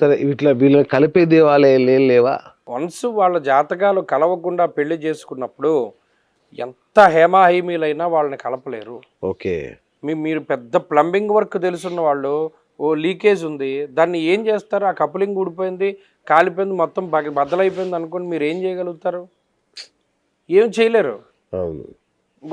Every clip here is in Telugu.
సరే ఇట్లా వీళ్ళని కలిపే దేవాలయాలు ఏం లేవా? వన్స్ వాళ్ళ జాతకాలు కలవకుండా పెళ్ళి చేసుకున్నప్పుడు ఎంత హేమాహేమీలైనా వాళ్ళని కలపలేరు. ఓకే. మీ మీరు పెద్ద ప్లంబింగ్ వర్క్ తెలుసున్న వాళ్ళు ఓ లీకేజ్ ఉంది దాన్ని ఏం చేస్తారు? ఆ కపులింగ్ ఊడిపోయింది కాలిపోయింది మొత్తం బగ- బద్దలైపోయింది అనుకోండి మీరు ఏం చేయగలుగుతారు? ఏం చేయలేరు. అవును.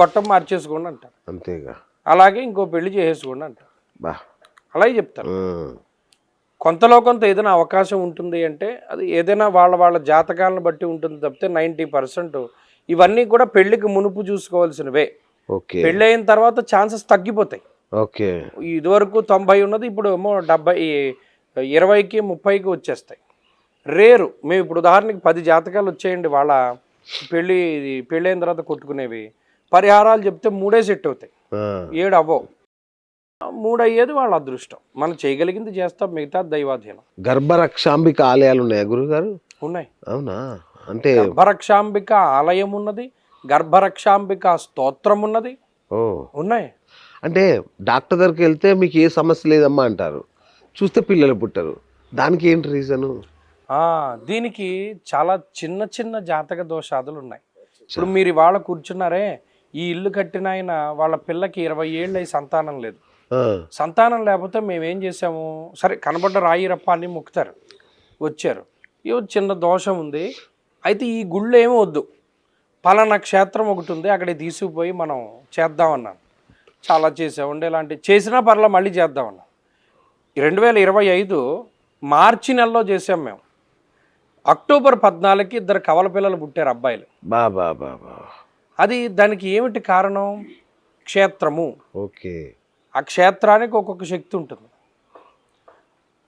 గొట్టం మార్చేసుకోండి అంటారు. అంతేగా. అలాగే ఇంకో పెళ్ళి చేసేసుకోండి అంటారు. బా. అలాగే చెప్తారు. ఉమ్. కొంతలో కొంత ఏదైనా అవకాశం ఉంటుంది అంటే అది ఏదైనా వాళ్ళ వాళ్ళ జాతకాలను బట్టి ఉంటుంది తప్పితే నైంటీ పర్సెంట్ ఇవన్నీ కూడా పెళ్ళికి మునుపు చూసుకోవాల్సినవే. ఓకే. పెళ్ళి అయిన తర్వాత ఛాన్సెస్ తగ్గిపోతాయి. ఓకే. ఇదివరకు తొంభై ఉన్నది ఇప్పుడు ఏమో డెబ్బై ఇరవైకి ముప్పైకి వచ్చేస్తాయి. రేరు. మేము ఇప్పుడు ఉదాహరణకి పది జాతకాలు వచ్చేయండి వాళ్ళ పెళ్ళి పెళ్ళి అయిన తర్వాత కొట్టుకునేవి. పరిహారాలు చెప్తే మూడే సెట్ అవుతాయి. ఏడు అవ్వవు. మూడు అయ్యేది వాళ్ళ అదృష్టం. మనం చేయగలిగింది చేస్తాం మిగతా దైవాధీనం. గర్భరక్షాంబిక ఆలయాలు ఉన్నాయా గురుగారు? ఉన్నాయి. అవునా? అంటే గర్భరక్షాంబిక ఆలయం ఉన్నది గర్భరక్షాంబిక స్తోత్రం ఉన్నది. ఓ. ఉన్నాయి. అంటే డాక్టర్ దగ్గరికి వెళ్తే మీకు ఏ సమస్య లేదమ్మా అంటారు. చూస్తే పిల్లలు పుట్టరు. దానికి ఏంటి రీజను? ఆ, దీనికి చాలా చిన్న చిన్న జాతక దోషాదులు ఉన్నాయి. ఇప్పుడు మీరు ఇవాళ కూర్చున్నారే ఈ ఇల్లు కట్టిన ఆయన వాళ్ళ పిల్లకి ఇరవై ఏళ్ళు అయి సంతానం లేదు. సంతానం లేకపోతే మేము ఏం చేసాము సరే కనబడ్డ రాయి రప్ప అని మొక్కుతారు. వచ్చారు. ఇవి చిన్న దోషం ఉంది. అయితే ఈ గుళ్ళు ఏమీ వద్దు. పలానా క్షేత్రం ఒకటి ఉంది. అక్కడికి తీసుకుపోయి మనం చేద్దామన్నాను చాలా చేసామండి. ఇలాంటి చేసినా పర్లా మళ్ళీ చేద్దామన్నాం. రెండు వేల ఇరవై ఐదు మార్చి నెలలో చేసాం మేము. అక్టోబర్ పద్నాలుగుకి ఇద్దరు కవల పిల్లలు పుట్టారు అబ్బాయిలు. బా బా బా బా. అది దానికి ఏమిటి కారణం? క్షేత్రము. ఓకే. ఆ క్షేత్రానికి ఒక్కొక్క శక్తి ఉంటుంది.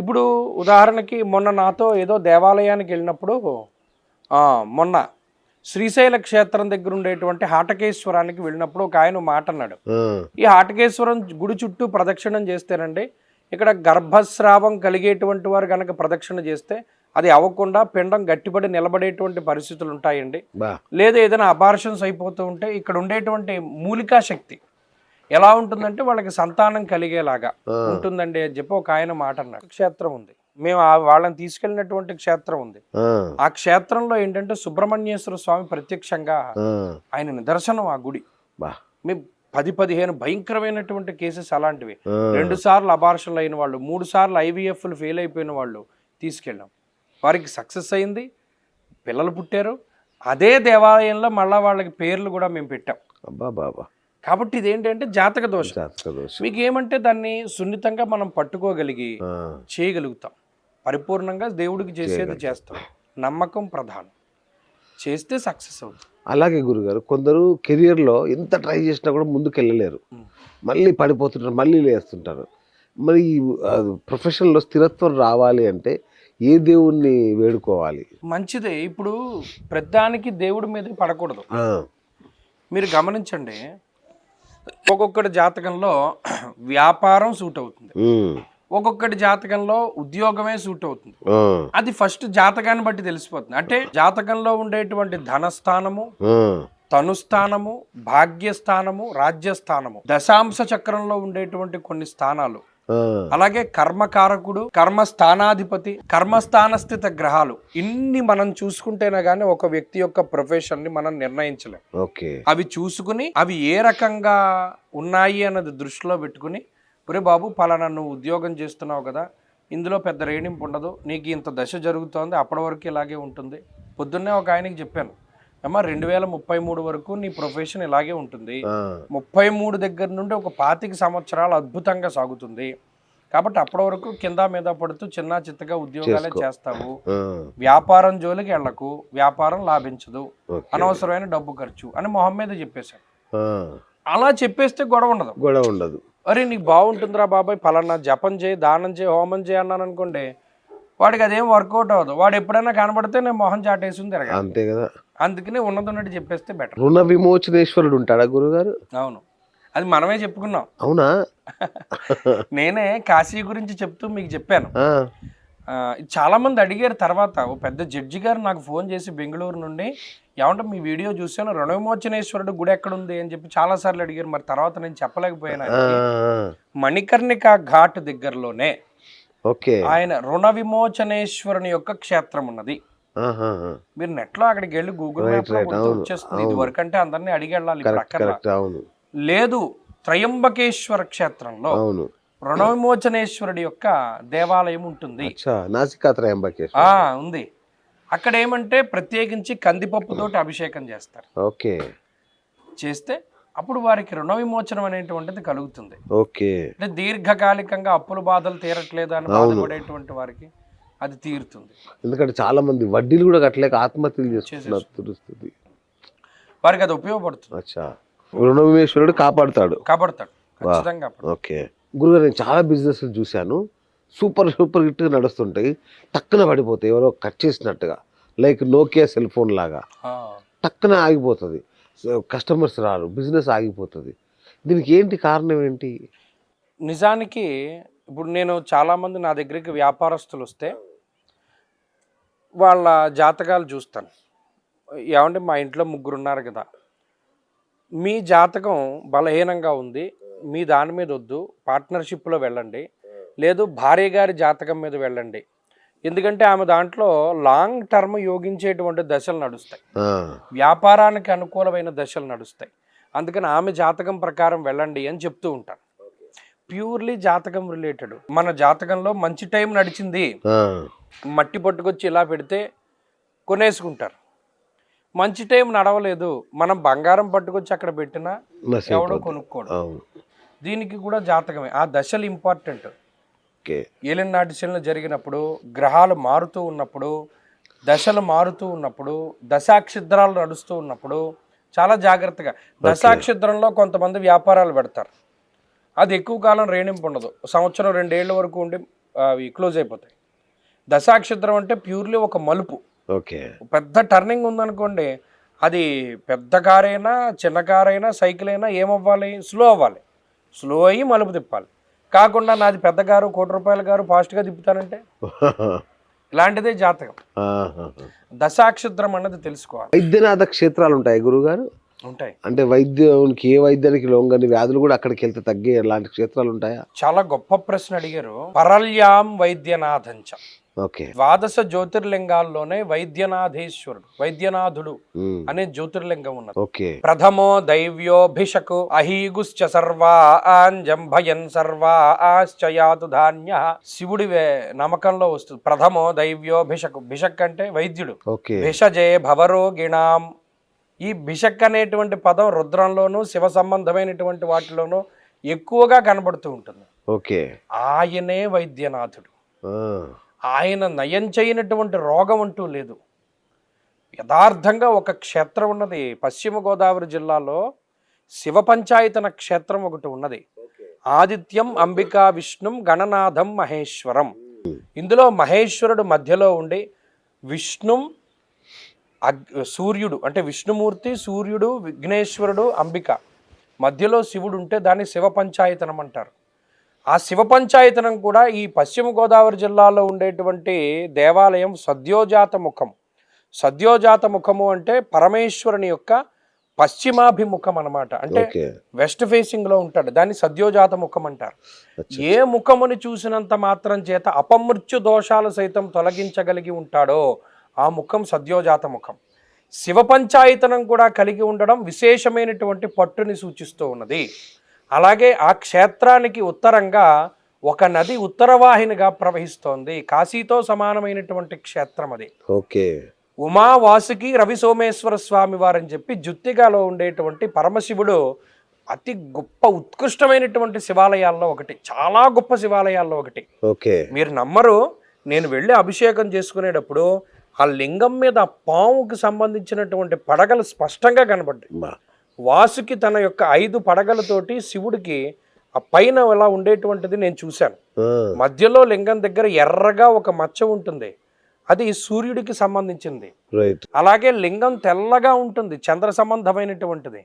ఇప్పుడు ఉదాహరణకి మొన్న నాతో ఏదో దేవాలయానికి వెళ్ళినప్పుడు మొన్న శ్రీశైల క్షేత్రం దగ్గర ఉండేటువంటి హాటకేశ్వరానికి వెళ్ళినప్పుడు ఒక ఆయన మాట అన్నాడు. ఈ హాటకేశ్వరం గుడి చుట్టూ ప్రదక్షిణం చేస్తేనండి ఇక్కడ గర్భస్రావం కలిగేటువంటి వారు కనుక ప్రదక్షిణ చేస్తే అది అవ్వకుండా పిండం గట్టిపడి నిలబడేటువంటి పరిస్థితులు ఉంటాయండి. లేదా ఏదైనా అబార్షన్స్ అయిపోతూ ఉంటే ఇక్కడ ఉండేటువంటి మూలికా శక్తి ఎలా ఉంటుందంటే వాళ్ళకి సంతానం కలిగేలాగా ఉంటుందండి అని చెప్పి ఒక ఆయన మాట అన్నాడు. క్షేత్రం ఉంది. మేము ఆ వాళ్ళని తీసుకెళ్ళినటువంటి క్షేత్రం ఉంది. ఆ, క్షేత్రంలో ఏంటంటే సుబ్రహ్మణ్యేశ్వర స్వామి ప్రత్యక్షంగా ఆయన నిదర్శనం ఆ గుడి. బా. మేము పది పదిహేను భయంకరమైనటువంటి కేసెస్ అలాంటివి. రెండు సార్లు అబార్షన్లు అయిన వాళ్ళు మూడు సార్లు ఐవీఎఫ్లు ఫెయిల్ అయిపోయిన వాళ్ళు తీసుకెళ్ళాం. వారికి సక్సెస్ అయింది. పిల్లలు పుట్టారు. అదే దేవాలయంలో మళ్ళా వాళ్ళకి పేర్లు కూడా మేము పెట్టాం. అబ్బా బాబా. కాబట్టి ఇదేంటంటే జాతక దోషం. జాతక దోషం. మీకు ఏమంటే దాన్ని సున్నితంగా మనం పట్టుకోగలిగి చేయగలుగుతాం. పరిపూర్ణంగా దేవుడికి చేసేది చేస్తాం. నమ్మకం ప్రధానం. చేస్తే సక్సెస్ అవుతుంది అలాగే గురుగారు కొందరు కెరియర్లో ఎంత ట్రై చేసినా కూడా ముందుకు వెళ్ళలేరు. మళ్ళీ పడిపోతుంటారు మళ్ళీ లేస్తుంటారు. మరి ప్రొఫెషన్లో స్థిరత్వం రావాలి అంటే ఏ దేవుణ్ణి వేడుకోవాలి? మంచిదే. ఇప్పుడు ప్రధానికి దేవుడి మీద పడకూడదు. మీరు గమనించండి ఒక్కొక్కటి జాతకంలో వ్యాపారం సూట్ అవుతుంది. ఒక్కొక్కటి జాతకంలో ఉద్యోగమే సూట్ అవుతుంది. అది ఫస్ట్ జాతకాన్ని బట్టి తెలిసిపోతుంది. అంటే జాతకంలో ఉండేటువంటి ధనస్థానము తనుస్థానము భాగ్యస్థానము రాజ్యస్థానము దశాంశ చక్రంలో ఉండేటువంటి కొన్ని స్థానాలు అలాగే కర్మకారకుడు కర్మస్థానాధిపతి కర్మస్థానస్థిత గ్రహాలు ఇన్ని మనం చూసుకుంటేనే గానీ ఒక వ్యక్తి యొక్క ప్రొఫెషన్ని మనం నిర్ణయించలేం. ఓకే. అవి చూసుకుని అవి ఏ రకంగా ఉన్నాయి అన్నది దృష్టిలో పెట్టుకుని ఒరే బాబు పలానా నువ్వు ఉద్యోగం చేస్తున్నావు కదా ఇందులో పెద్ద రేణింపు ఉండదు నీకు ఇంత దశ జరుగుతోంది అప్పటి వరకు ఇలాగే ఉంటుంది. పొద్దున్నే ఒక ఆయనకి చెప్పాను అమ్మ రెండు వేల ముప్పై మూడు వరకు నీ ప్రొఫెషన్ ఇలాగే ఉంటుంది. ముప్పై మూడు దగ్గర నుండి ఒక పాతిక సంవత్సరాలు అద్భుతంగా సాగుతుంది. కాబట్టి అప్పటి వరకు కింద మీద పడుతూ చిన్న చిత్తగా ఉద్యోగాలే చేస్తావు. వ్యాపారం జోలికి వెళ్ళకు. వ్యాపారం లాభించదు. అనవసరమైన డబ్బు ఖర్చు అని మొహం మీద చెప్పేశాడు. అలా చెప్పేస్తే గొడవ ఉండదు. గొడవ ఉండదు. అరే నీకు బాగుంటుందిరా బాబాయ్ పలానా జపం చేయి దానం చేయి హోమం చేయి అన్నాను అనుకోండి వాడికి అదేం వర్కౌట్ అవ్వదు. వాడు ఎప్పుడైనా కనబడితే నేను మొహం చాటేసి తిరగా అంతే కదా. అందుకనే ఉన్నది ఉన్నట్టు చెప్పేస్తే బెటర్ రుణ విమోచనేశ్వరుడు ఉంటాడా గురుగారు? అవును. అది మనమే చెప్పుకున్నాం. అవునా? నేనే కాశీ గురించి చెప్తూ మీకు చెప్పాను. చాలా మంది అడిగారు తర్వాత ఓ పెద్ద జడ్జి గారు నాకు ఫోన్ చేసి బెంగళూరు నుండి ఏమంటే మీ వీడియో చూశాను రుణవిమోచనేశ్వరుడు గుడి ఎక్కడుంది? అని చెప్పి చాలా సార్లు అడిగారు. మరి తర్వాత నేను చెప్పలేకపోయాను. మణికర్ణిక ఘాట్ దగ్గరలోనే ఓకే. ఆయన రుణ విమోచనేశ్వరుని యొక్క క్షేత్రం ఉన్నది. మీరు నెట్లో అక్కడికి వెళ్ళి గూగుల్ మ్యాప్ వచ్చేస్తుంది. ఇది వరకు అంటే అందరినీ అడిగి వెళ్ళాలి అవును. లేదు త్రయంబకేశ్వర క్షేత్రంలో అవును. రుణ విమోచనేశ్వరుడి యొక్క దేవాలయం ఉంటుంది. ఉంది. అక్కడ ఏమంటే ప్రత్యేకించి కందిపప్పుతోటి అభిషేకం చేస్తారు. ఓకే. చేస్తే అప్పుడు వారికి రుణ విమోచనం అనేటువంటిది కలుగుతుంది. ఓకే. అంటే దీర్ఘకాలికంగా అప్పుల బాధలు తీరట్లేదు అని బాధపడేటువంటి వారికి అది తీరుతుంది. ఎందుకంటే చాలా మంది వడ్డీలు కూడా కట్టలేక ఆత్మహత్యలు చేసుకుంటున్నారు తెలుస్తుంది వారికి అది ఉపయోగపడుతుంది. అచ్చా. రుణవిమేశ్వరుడు కాపాడుతాడు. కాపాడతాడు. ఖచ్చితంగా. ఓకే. గురుగారు నేను చాలా బిజినెస్లు చూశాను. సూపర్ సూపర్ హిట్గా నడుస్తుంటాయి. టక్కున పడిపోతాయి. ఎవరో కట్ చేసినట్టుగా. లైక్ నోకియా సెల్ ఫోన్ లాగా. టక్కున ఆగిపోతుంది. కస్టమర్స్ రారు. బిజినెస్ ఆగిపోతుంది. దీనికి ఏంటి కారణం ఏంటి? నిజానికి ఇప్పుడు నేను చాలామంది నా దగ్గరికి వ్యాపారస్తులు వస్తే వాళ్ళ జాతకాలు చూస్తాను. ఏమంటే మా ఇంట్లో ముగ్గురు ఉన్నారు కదా. మీ జాతకం బలహీనంగా ఉంది. మీ దాని మీద వద్దు. పార్ట్నర్షిప్లో వెళ్ళండి. లేదు భార్య గారి జాతకం మీద వెళ్ళండి. ఎందుకంటే ఆమె దాంట్లో లాంగ్ టర్మ్ యోగించేటువంటి దశలు నడుస్తాయి. వ్యాపారానికి అనుకూలమైన దశలు నడుస్తాయి. అందుకని ఆమె జాతకం ప్రకారం వెళ్ళండి అని చెప్తూ ఉంటాను. ప్యూర్లీ జాతకం రిలేటెడ్. మన జాతకంలో మంచి టైం నడిచింది. మట్టి పట్టుకొచ్చి ఇలా పెడితే కొనేసుకుంటారు. మంచి టైం నడవలేదు. మనం బంగారం పట్టుకొచ్చి అక్కడ పెట్టినా ఎవడో. కొనుక్కోడు. దీనికి కూడా జాతకమే. ఆ దశలు ఇంపార్టెంట్ ఏలినాటి శనులు జరిగినప్పుడు గ్రహాలు మారుతూ ఉన్నప్పుడు దశలు మారుతూ ఉన్నప్పుడు దశాక్షిద్రాలు నడుస్తూ ఉన్నప్పుడు చాలా జాగ్రత్తగా. దశాక్షిద్రంలో కొంతమంది వ్యాపారాలు పెడతారు. అది ఎక్కువ కాలం రేణింపు ఉండదు. సంవత్సరం రెండేళ్ళ వరకు ఉండి అవి క్లోజ్ అయిపోతాయి. దశాక్షిద్రం అంటే ప్యూర్లీ ఒక మలుపు. ఓకే. పెద్ద టర్నింగ్ ఉందనుకోండి అది పెద్ద కార్ అయినా చిన్న కార్ అయినా సైకిల్ అయినా ఏమవ్వాలి? స్లో అవ్వాలి. స్లో అయ్యి మలుపు తిప్పాలి. కాకుండా నాది పెద్ద కారు కోటి రూపాయల కారు ఫాస్ట్గా తిప్పుతానంటే? ఇలాంటిదే జాతకం. ఆహాహా. దశాక్షుద్రం అన్నది తెలుసుకోవాలి. వైద్యనాథ క్షేత్రాలు ఉంటాయి గురుగారు ఉంటాయి. అంటే వైద్యానికి ఏ వైద్యానికి లొంగని వ్యాధులు కూడా అక్కడికి వెళ్తే తగ్గే అలాంటి క్షేత్రాలు ఉంటాయా? చాలా గొప్ప ప్రశ్న అడిగారు. పరల్యాం వైద్యనాథంచ. ద్వాదశ జ్యోతిర్లింగాల్లోనే వైద్యనాథేశ్వరుడు వైద్యనాథుడు అనే జ్యోతిర్లింగం ఉన్నది. ప్రథమో దైవ్యోభిషకు అహీగుశ్చ సర్వా ఆంజంభయన్ సర్వా ఆశ్చయాతు ధాన్య. శివుడి నమ్మకంలో వస్తుంది. ప్రథమో దైవ్యోభిషకు భిషక్ అంటే వైద్యుడు. భిషజే భవరోగిణాం. ఈ భిషక్ అనేటువంటి పదం రుద్రంలోనూ శివ సంబంధమైనటువంటి వాటిలోనూ ఎక్కువగా కనబడుతూ ఉంటుంది. ఓకే. ఆయనే వైద్యనాథుడు. ఆయన నయం చేయనటువంటి రోగం అంటూ లేదు. యథార్థంగా ఒక క్షేత్రం ఉన్నది. పశ్చిమ గోదావరి జిల్లాలో శివ పంచాయతన క్షేత్రం ఒకటి ఉన్నది. ఆదిత్యం అంబికా విష్ణుం గణనాథం మహేశ్వరం. ఇందులో మహేశ్వరుడు మధ్యలో ఉండి విష్ణుం సూర్యుడు అంటే విష్ణుమూర్తి సూర్యుడు విఘ్నేశ్వరుడు అంబిక మధ్యలో శివుడు ఉంటే దాన్ని శివ పంచాయతనం అంటారు. ఆ శివ పంచాయతనం కూడా ఈ పశ్చిమ గోదావరి జిల్లాలో ఉండేటువంటి దేవాలయం సద్యోజాత ముఖం. సద్యోజాత ముఖము అంటే పరమేశ్వరుని యొక్క పశ్చిమాభిముఖం అన్నమాట. అంటే వెస్ట్ ఫేసింగ్లో ఉంటాడు. దాన్ని సద్యోజాత ముఖం అంటారు. ఏ ముఖముని చూసినంత మాత్రం చేత అపమృత్యు దోషాలు సైతం తొలగించగలిగి ఉంటాడో ఆ ముఖం సద్యోజాత ముఖం. శివ పంచాయతనం కూడా కలిగి ఉండడం విశేషమైనటువంటి పట్టుని సూచిస్తూ ఉన్నది. అలాగే ఆ క్షేత్రానికి ఉత్తరంగా ఒక నది ఉత్తరవాహినిగా ప్రవహిస్తోంది. కాశీతో సమానమైనటువంటి క్షేత్రం అది. ఓకే. ఉమా వాసుకి రవి సోమేశ్వర స్వామి వారని చెప్పి జుత్తిగాలో ఉండేటువంటి పరమశివుడు అతి గొప్ప ఉత్కృష్టమైనటువంటి శివాలయాల్లో ఒకటి. చాలా గొప్ప శివాలయాల్లో ఒకటి. ఓకే. మీరు నమ్మరు నేను వెళ్ళి అభిషేకం చేసుకునేటప్పుడు ఆ లింగం మీద పాముకి సంబంధించినటువంటి పడగలు స్పష్టంగా కనబడ్డాయి. వాసుకి తన యొక్క ఐదు పడగలతోటి శివుడికి ఆ పైన ఇలా ఉండేటువంటిది నేను చూశాను. మధ్యలో లింగం దగ్గర ఎర్రగా ఒక మచ్చ ఉంటుంది. అది సూర్యుడికి సంబంధించింది. అలాగే లింగం తెల్లగా ఉంటుంది చంద్ర సంబంధమైనటువంటిది.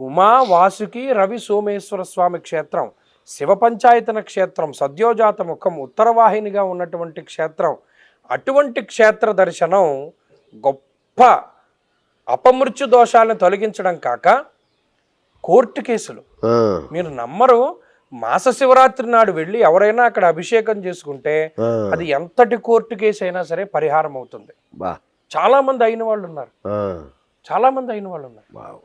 ఉమా వాసుకి రవి సోమేశ్వర స్వామి క్షేత్రం శివ పంచాయతన క్షేత్రం సద్యోజాత ముఖం ఉత్తరవాహినిగా ఉన్నటువంటి క్షేత్రం అటువంటి క్షేత్ర దర్శనం గొప్ప. అపమృత్యు దోషాలను తొలగించడం కాక కోర్టు కేసులు. మీరు నమ్మరు మాస శివరాత్రి నాడు వెళ్ళి ఎవరైనా అక్కడ అభిషేకం చేసుకుంటే అది ఎంతటి కోర్టు కేసు అయినా సరే పరిహారం అవుతుంది. బా. చాలా మంది అయిన వాళ్ళు ఉన్నారు. చాలా మంది అయిన వాళ్ళు ఉన్నారు.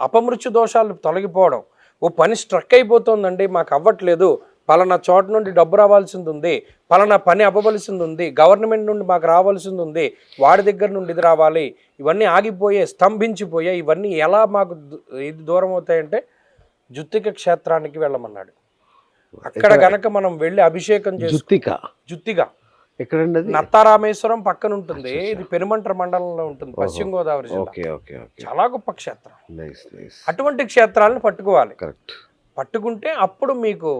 అపమృత్యు దోషాలు తొలగిపోవడం ఓ పని స్ట్రక్ అయిపోతుందండి మాకు అవ్వట్లేదు పలానా చోట నుండి డబ్బు రావాల్సింది ఉంది పలానా పని అవ్వవలసింది ఉంది గవర్నమెంట్ నుండి మాకు రావాల్సింది ఉంది వాడి దగ్గర నుండి ఇది రావాలి ఇవన్నీ ఆగిపోయే స్తంభించిపోయే ఇవన్నీ ఎలా మాకు ఇది దూరం అవుతాయంటే జుత్తిక క్షేత్రానికి వెళ్ళమన్నాడు. అక్కడ గనక మనం వెళ్ళి అభిషేకం జుత్తిక? జుత్తిగా ఎక్కడండి అది నత్తారామేశ్వరం పక్కన ఉంటుంది ఇది పెనుమంట్ర మండలంలో ఉంటుంది పశ్చిమ గోదావరి జిల్లా. చాలా గొప్ప క్షేత్రం. అటువంటి క్షేత్రాలను పట్టుకోవాలి. పట్టుకుంటే అప్పుడు మీకు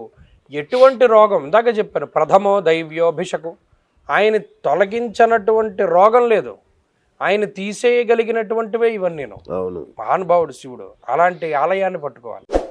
ఎటువంటి రోగం? ఇందాక చెప్పాను ప్రథమో దైవ్యోభిషకు ఆయన తొలగించనటువంటి రోగం లేదు. ఆయన తీసేయగలిగినటువంటివే ఇవన్నీ అవును. మహానుభావుడు శివుడు అలాంటి ఆలయాన్ని పట్టుకోవాలి.